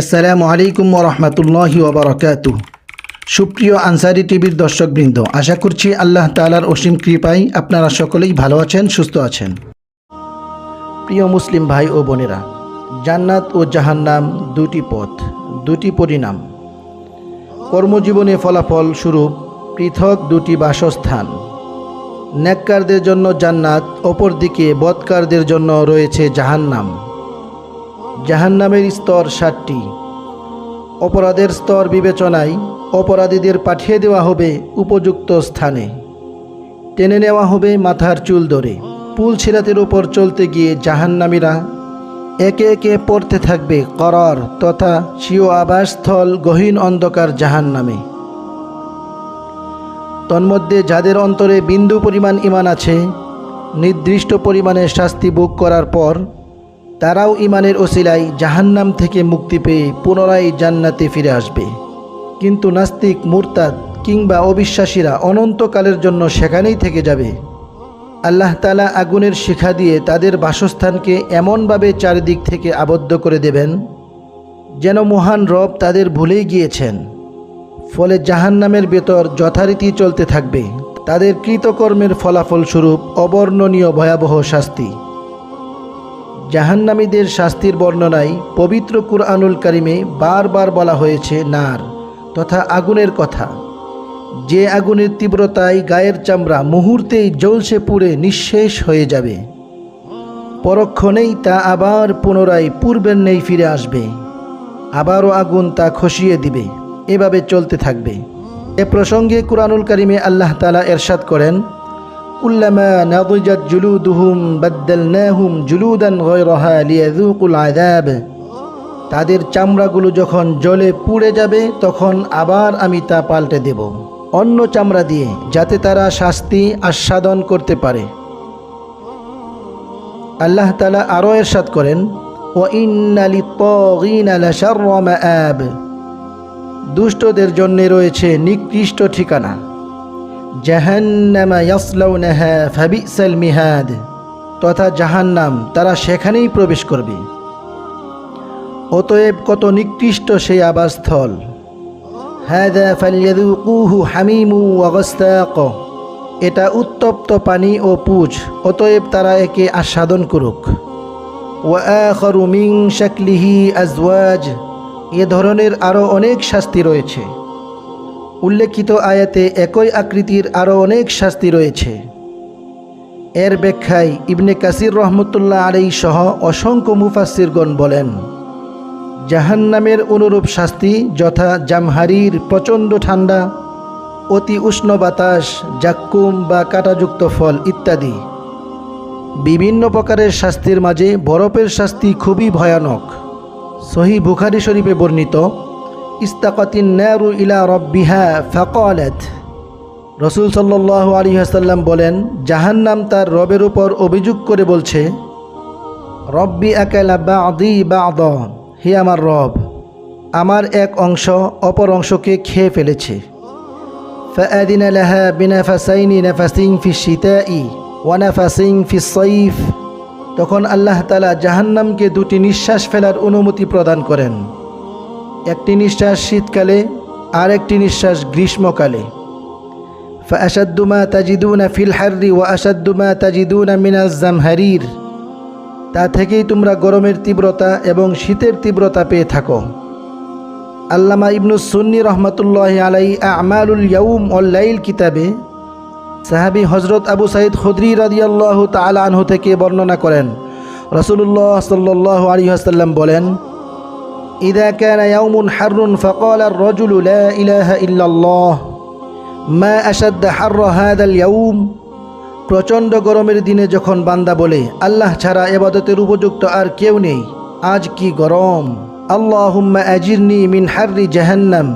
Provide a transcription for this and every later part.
আসসালামু আলাইকুম রহমতুল্লাহি ওবরাকাতু সুপ্রিয় আনসারি টিভির দর্শকবৃন্দ, আশা করছি আল্লাহ তালার অসীম কৃপায় আপনারা সকলেই ভালো আছেন, সুস্থ আছেন। প্রিয় মুসলিম ভাই ও বোনেরা, জান্নাত ও জাহান্নাম দুটি পথ, দুটি পরিণাম। কর্মজীবনে ফলাফল স্বরূপ পৃথক দুটি বাসস্থান। ন্যাক্কারদের জন্য জান্নাত, অপরদিকে বৎকারদের জন্য রয়েছে জাহান্নাম। জাহান্নামের স্তর ষাটটি অপরাধের স্তর বিবেচনায় অপরাধীদের পাঠিয়ে দেওয়া হবে উপযুক্ত স্থানে। টেনে নেওয়া হবে মাথার চুল ধরে। পুল ছিরাতের উপর চলতে গিয়ে জাহান্নামীরা একে একে পড়তে থাকবে করর তথা স্বীয় আবাসস্থল গহীন অন্ধকার জাহান্নামে। তন্মধ্যে যাদের অন্তরে বিন্দু পরিমাণ ইমান আছে, নির্দিষ্ট পরিমাণে শাস্তি ভোগ করার পর তারাও ইমানের ওসিলায় জাহান্নাম থেকে মুক্তি পেয়ে পুনরায় জান্নাতে ফিরে আসবে। কিন্তু নাস্তিক, মুরতাদ কিংবা অবিশ্বাসীরা অনন্তকালের জন্য সেখানেই থেকে যাবে। আল্লাহ তালা আগুনের শিখা দিয়ে তাদের বাসস্থানকে এমনভাবে চারিদিক থেকে আবদ্ধ করে দেবেন, যেন মহান রব তাদের ভুলেই গিয়েছেন। ফলে জাহান্নামের ভেতর যথারীতি চলতে থাকবে। তাদের কৃতকর্মের ফলাফল স্বরূপ অবর্ণনীয় ভয়াবহ শাস্তি। জাহান্নামীদের শাস্তির বর্ণনায় পবিত্র কুরআনুল কারিমে বারবার বলা হয়েছে নার তথা আগুনের কথা। যে আগুনের তীব্রতায় গায়ের চামড়া মুহূর্তেই জ্বলসে পুড়ে নিঃশেষ হয়ে যাবে। পরক্ষণেই তা আবার পুনরায় পূর্বের নেই ফিরে আসবে। আবারও আগুন তা খসিয়ে দিবে, এভাবে চলতে থাকবে। এ প্রসঙ্গে কুরআনুল কারিমে আল্লাহ তালা এরশাদ করেন কুল্লামা নাদিজাত জুলুদুহুম বাদ্দালনাহুম জুলুদান গায়রাহা লিয়াযুকুল আযাব। তাদের চামড়াগুলো যখন জলে পুড়ে যাবে, তখন আবার আমি তা পাল্টে দেব। অন্য চামড়া দিয়ে, যাতে তারা শাস্তি আস্বাদন করতে পারে। আল্লাহ তালা আরও এরশাদ করেন ও ইন্নালি আব দুষ্টদের জন্য রয়েছে নিকৃষ্ট ঠিকানা। জাহান্নামা ইয়াসলাউনাহা ফাবিসাল মিহাদ। তথা জাহান্নাম, তারা সেখানেই প্রবেশ করবে। অতএব কত নিকৃষ্ট সেই আবাসস্থল। হাদা ফালিয়াদুকুহু হামিমু ওয়াগস্তাক এটা উত্তপ্ত পানি ও পুজ, অতএব তারা একে আস্বাদন করুক। ওয়াখরু মিং শাকলিহি আজওয়াজ। এ ধরনের আরও অনেক শাস্তি রয়েছে। উল্লেখিত আয়াতে একই আকৃতির আরও অনেক শাস্তি রয়েছে। এর ব্যাখ্যায় ইবনে কাসির রহমতুল্লাহ আলাই সহ অসংখ্য মুফাসিরগণ বলেন, জাহান্নামের অনুরূপ শাস্তি যথা জামহারির প্রচণ্ড ঠান্ডা, অতি উষ্ণ বাতাস, জাক্কুম বা কাঁটাযুক্ত ফল ইত্যাদি। বিভিন্ন প্রকারের শাস্তির মাঝে বরফের শাস্তি খুবই ভয়ানক। সহি বুখারি শরীফে বর্ণিত ইস্তাকাতিন নারু ইলা রব্বিহা ফাকালাত রসুল সাল্লাহ আলী হাসাল্লাম বলেন জাহান্নাম তার রবের উপর অভিযোগ করে বলছে রব্বি একেলা বা আদি বা আদ হে আমার রব আমার এক অংশ অপর অংশকে খেয়ে ফেলেছে فأذن لها بنفسين نفسين في الشتاء ونفسين في الصيف তখন আল্লাহ তালা জাহান্নামকে দুটি নিঃশ্বাস ফেলার অনুমতি প্রদান করেন একটি নিঃশ্বাস শীতকালে, আর একটি নিঃশ্বাস গ্রীষ্মকালে। ফাশাদ্দুমা তাজিদুনা ফিল হার্রি ওয়া আসাদ্দুমা তাজিদুনা মিনাজ জামহারির। তা থেকেই তোমরা গরমের তীব্রতা এবং শীতের তীব্রতা পেয়ে থাকো। আল্লামা ইবনু সুন্নি রহমতুল্লাহ আলাই আমালুল ইয়াউম অল্লাইল কিতাবে সাহাবি হজরত আবু সাইদ খুদ্রি রাদিয়াল্লাহ তালা থেকে বর্ণনা করেন। রসুল্লাহ সাল্লাহ আলী আসাল্লাম বলেন إذا كان يوم حر فقال الرجل لا إله إلا الله ما أشد حر هذا اليوم প্রচণ্ড গরমের দিনে যখন বান্দা বলে আল্লাহ ছাড়া এবাদতের উপযুক্ত আর কেউ নেই আজ কি গরম আল্লাহুম্মা আজিরনি মিন হার্রি জাহান্নাম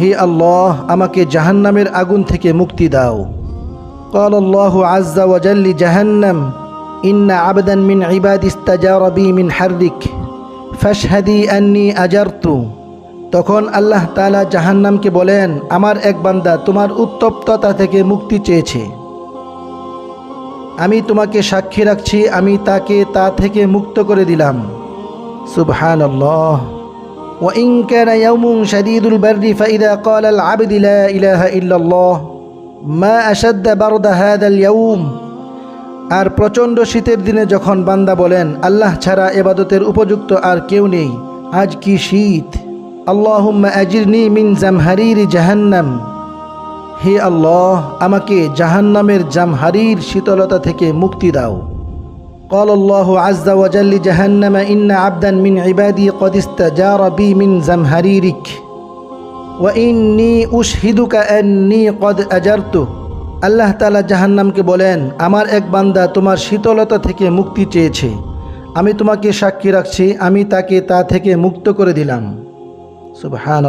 হে আল্লাহ আমাকে জাহান্নামের আগুন থেকে মুক্তি দাও قال الله عز وجل جهنم إن عبدا من عباد استجار بي من حرك ফ্যাশহাদি আন্নি আজারতু। তখন আল্লাহ তালা জাহান্নামকে বলেন, আমার এক বান্দা তোমার উত্তপ্ততা থেকে মুক্তি চেয়েছে। আমি তোমাকে সাক্ষী রাখছি, আমি তাকে তা থেকে মুক্ত করে দিলাম। সুবহান ও আল আর প্রচণ্ড শীতের দিনে যখন বান্দা বলেন আল্লাহ ছাড়া এবাদতের উপযুক্ত আর কেউ নেই আজ কি শীত আল্লাহুম্মা আজিরনি মিন জামহারিরি জাহান্নাম হে আল্লাহ আমাকে জাহান্নামের জামহারির শীতলতা থেকে মুক্তি দাও قال الله عز وجل جهنم إن عبدا من عبادي قد استجار بي من زمهريرك وإني أشهدك أني قد أجرته আল্লাহ তালা জাহান্নামকে বলেন আমার এক বান্দা তোমার শীতলতা থেকে মুক্তি চেয়েছে আমি তোমাকে সাক্ষী রাখছি আমি তাকে তা থেকে মুক্ত করে দিলাম সুবহান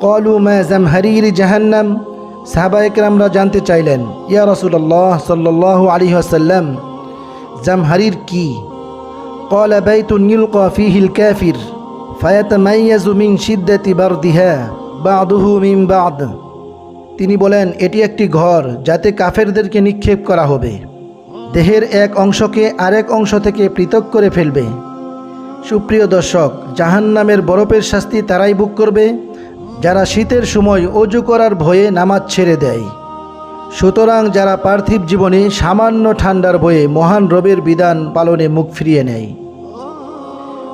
কলু মা জামহারির জাহান্নাম সাহাবা একরামরা জানতে চাইলেন ইয়া রসুল্লাহ সাল্লাহ আলী আসাল্লাম জামহারির কি قال بيت يلقى فيه الكافر فيتميز من شدة بردها بعضه من بعض তিনি বলেন, এটি একটি ঘর যাতে কাফেরদেরকে নিক্ষেপ করা হবে। দেহের এক অংশকে আরেক অংশ থেকে পৃথক করে ফেলবে। সুপ্রিয় দর্শক, জাহান্নামের বরফের শাস্তি তারাই বুক করবে, যারা শীতের সময় অজু করার ভয়ে নামাজ ছেড়ে দেয়। সুতরাং যারা পার্থিব জীবনে সামান্য ঠান্ডার বয়ে মহান রবের বিধান পালনে মুখ ফিরিয়ে নেয়।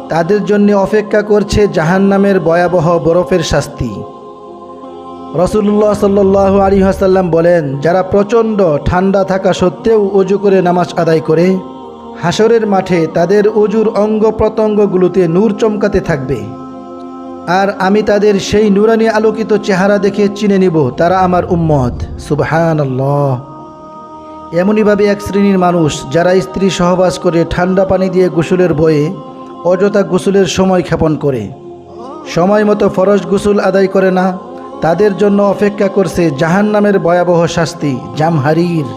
তাদের জন্য অপেক্ষা করছে জাহান্নামের ভয়াবহ বরফের শাস্তি। রসুল্লাহ সাল্লাহ আলী হাসাল্লাম বলেন, যারা প্রচণ্ড ঠান্ডা থাকা সত্ত্বেও অজু করে নামাজ আদায় করে হাসরের মাঠে তাদের অজুর অঙ্গ প্রত্যঙ্গগুলোতে নূর চমকাতে থাকবে। আর আমি তাদের সেই নুরানি আলোকিত চেহারা দেখে চিনে নিব, তারা আমার উম্মত। সুবহান এমনইভাবে এক শ্রেণির মানুষ, যারা স্ত্রী সহবাস করে ঠান্ডা পানি দিয়ে গোসলের বয়ে অযথা গোসলের সময় ক্ষেপণ করে। সময় মতো ফরজ গোসল আদায় করে না তাদের জন্য অপেক্ষা করছে জাহান নামের ভয়াবহ শাস্তি, জামহারির।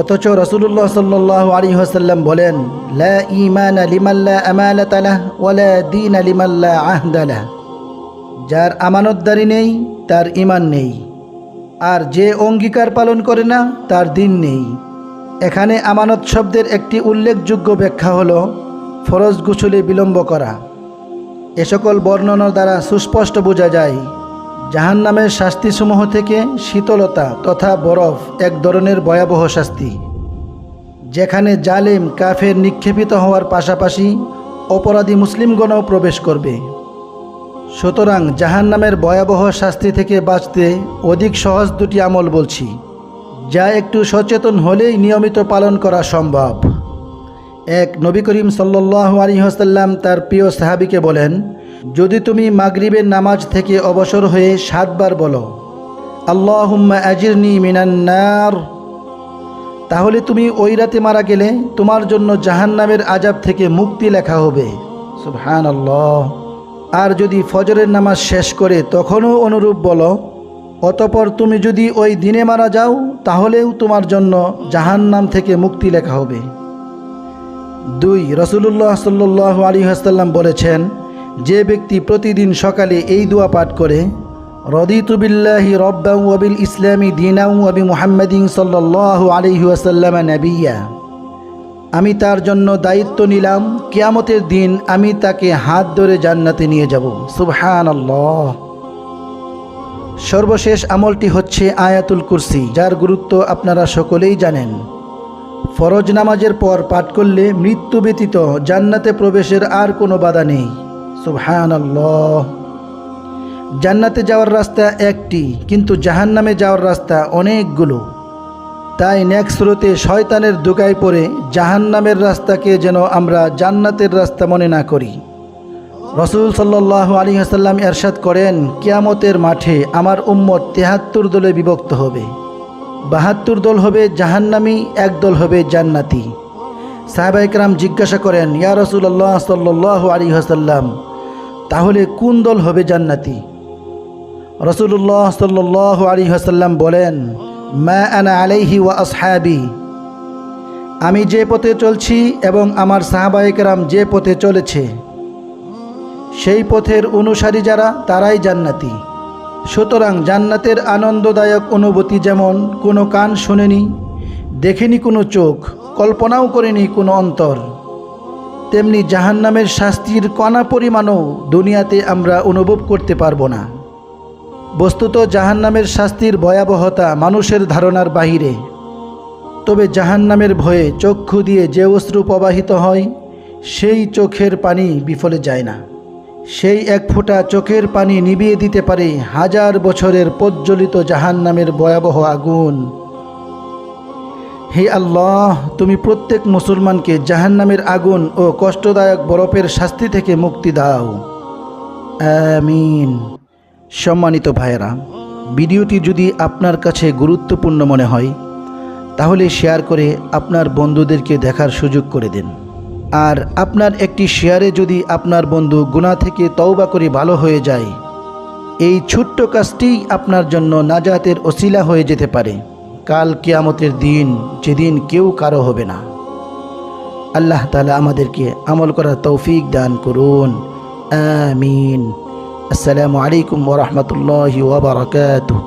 অথচ রসুল্লাহ সাল্লাহ আলী হাসাল্লাম বলেন ইমান আলিমাল্লা দিন আলিমাল্লা যার আমানতদারি নেই, তার ইমান নেই। আর যে অঙ্গীকার পালন করে না, তার দিন নেই। এখানে আমানত শব্দের একটি উল্লেখযোগ্য ব্যাখ্যা হল, ফরজ গুছলে বিলম্ব করা। এ সকল বর্ণনার দ্বারা সুস্পষ্ট বোঝা যায় জাহান্নামের শাস্তিসমূহ থেকে শীতলতা তথা বরফ এক ধরনের ভয়াবহ শাস্তি। যেখানে জালেম কাফের নিক্ষেপিত হওয়ার পাশাপাশি অপরাধী মুসলিমগণও প্রবেশ করবে। সুতরাং জাহান্নামের ভয়াবহ শাস্তি থেকে বাঁচতে অধিক সহজ দুটি আমল বলছি, যা একটু সচেতন হলেই নিয়মিত পালন করা সম্ভব। এক, নবী করিম সাল্লাহ আলী হাসাল্লাম তার প্রিয় সাহাবিকে বলেন যদি তুমি মাগরিবের নামাজ থেকে অবসর হয়ে সাতবার বলো, আল্লাহুম্মা আজিরনি মিনান্নার তাহলে তুমি ওই রাতে মারা গেলে তোমার জন্য জাহান্নামের আজাব থেকে মুক্তি লেখা হবে। সুবহান আল্লাহ আর যদি ফজরের নামাজ শেষ করে তখনও অনুরূপ বলো, অতপর তুমি যদি ওই দিনে মারা যাও, তাহলেও তোমার জন্য জাহান্নাম থেকে মুক্তি লেখা হবে। দুই রসুল্লাহ সাল্লাহ আলী হাসাল্লাম বলেছেন যে ব্যক্তি প্রতিদিন সকালে এই দোয়া পাঠ করে রদিতুবিল্লাহি রব্বাউ ওয়াবিল ইসলামী দিনাউ আবি মুহাম্মদিন সাল্লাহ আলিহি আসাল্লাম নবিয়া। আমি তার জন্য দায়িত্ব নিলাম, কিয়ামতের দিন আমি তাকে হাত ধরে জান্নাতে নিয়ে যাব। সুবহান সর্বশেষ আমলটি হচ্ছে আয়াতুল কুরসি, যার গুরুত্ব আপনারা সকলেই জানেন। ফরজ নামাজের পর পাঠ করলে মৃত্যু ব্যতীত জান্নাতে প্রবেশের আর কোনো বাধা নেই। সুবহান আল্লাহ জান্নাতে যাওয়ার রাস্তা একটি, কিন্তু জাহান্নামে যাওয়ার রাস্তা অনেকগুলো। তাই নেক স্রোতে শয়তানের দোকায় পড়ে জাহান্নামের রাস্তাকে যেন আমরা জান্নাতের রাস্তা মনে না করি। রসুল সাল্লাহ আলী হাসাল্লাম এরশাদ করেন, কিয়ামতের মাঠে আমার উম্মত তেহাত্তর দলে বিভক্ত হবে। বাহাত্তর দল হবে জাহান্নামি, এক দল হবে জান্নাতি। সাহেবা একরাম জিজ্ঞাসা করেন, ইয়া রসুল্লাহ সাল্লাহ আলী হাসাল্লাম তাহলে কোন দল হবে জান্নাতি? রসুল্লাহ সাল্লাহ আলী হাসাল্লাম বলেন, মা আনা আলাইহি ওয়া আসহাবি। আমি যে পথে চলছি এবং আমার সাহাবাহিকরাম যে পথে চলেছে, সেই পথের অনুসারী যারা, তারাই জান্নাতি। সুতরাং জান্নাতের আনন্দদায়ক অনুভূতি যেমন কোনো কান শোনেনি, দেখেনি কোনো চোখ, কল্পনাও করেনি কোনো অন্তর। তেমনি জাহান্নামের শাস্তির কণা পরিমাণও দুনিয়াতে আমরা অনুভব করতে পারব না। বস্তুত জাহান্নামের শাস্তির ভয়াবহতা মানুষের ধারণার বাহিরে। তবে জাহান্নামের ভয়ে চক্ষু দিয়ে যে অশ্রু প্রবাহিত হয়, সেই চোখের পানি বিফলে যায় না। সেই এক ফোঁটা চোখের পানি নিভিয়ে দিতে পারে হাজার বছরের প্রজ্বলিত জাহান্নামের ভয়াবহ আগুন। হে আল্লাহ, তুমি প্রত্যেক মুসলমানকে জাহান্নামের আগুন ও কষ্টদায়ক বরফের শাস্তি থেকে মুক্তি দাও। আমিন। সম্মানিত ভাইরা ভিডিওটি যদি আপনার কাছে গুরুত্বপূর্ণ মনে হয়, তাহলে শেয়ার করে আপনার বন্ধুদেরকে দেখার সুযোগ করে দিন। আর আপনার একটি শেয়ারে যদি আপনার বন্ধু গুণা থেকে তওবা করে ভালো হয়ে যায়, এই ছোট্ট কাজটি আপনার জন্য নাজাতের ওসিলা হয়ে যেতে পারে। কাল কেয়ামতের দিন যেদিন কেউ কারও হবে না। আল্লাহ তালা আমাদেরকে আমল করার তৌফিক দান করুন। আমিন। আসসালামু আলাইকুম ওরহমতুল্লাহ ওবরাকাতুহ